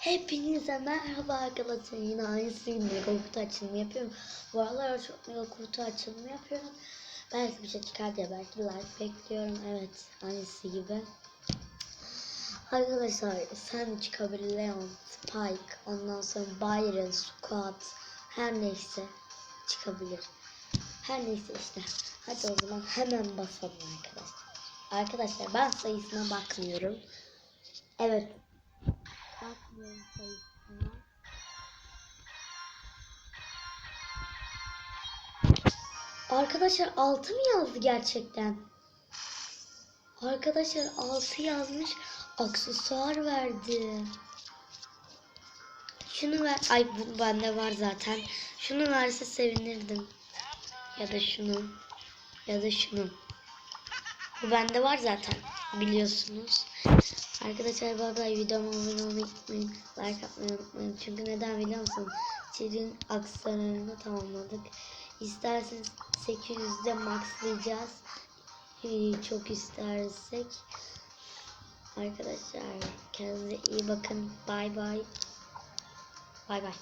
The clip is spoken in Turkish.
Hepinize merhaba arkadaşlar. Yine aynısı gibi mega kutu açılımı yapıyorum. Bu aralar çok mega kutu açılımı yapıyorum. Belki bir şey çıkar diye belki like bekliyorum. Evet aynısı gibi. Arkadaşlar sen çıkabilir Leon, Spike, ondan sonra Byron, Squat her neyse çıkabilir. Her neyse işte. Hadi o zaman hemen basalım arkadaşlar. Arkadaşlar ben sayısına bakmıyorum. Evet bakmıyorum sayısına. Arkadaşlar 6 mı yazdı gerçekten? Arkadaşlar 6 yazmış. Aksesuar verdi. Şunu ver. Ay bu bende var zaten. Şunu verse sevinirdim. Ya da şunu. Ya da şunu. Bu bende var zaten. Biliyorsunuz. Arkadaşlar bay bay videoma abone olmayı unutmayın. Like atmayı unutmayın. Çünkü neden biliyor musun? İçeriğin aksesuarlarını tamamladık. İsterseniz 800'de maxlayacağız. Ee, Çok istersek. Arkadaşlar kendinize iyi bakın. Bay bay. Bay bay.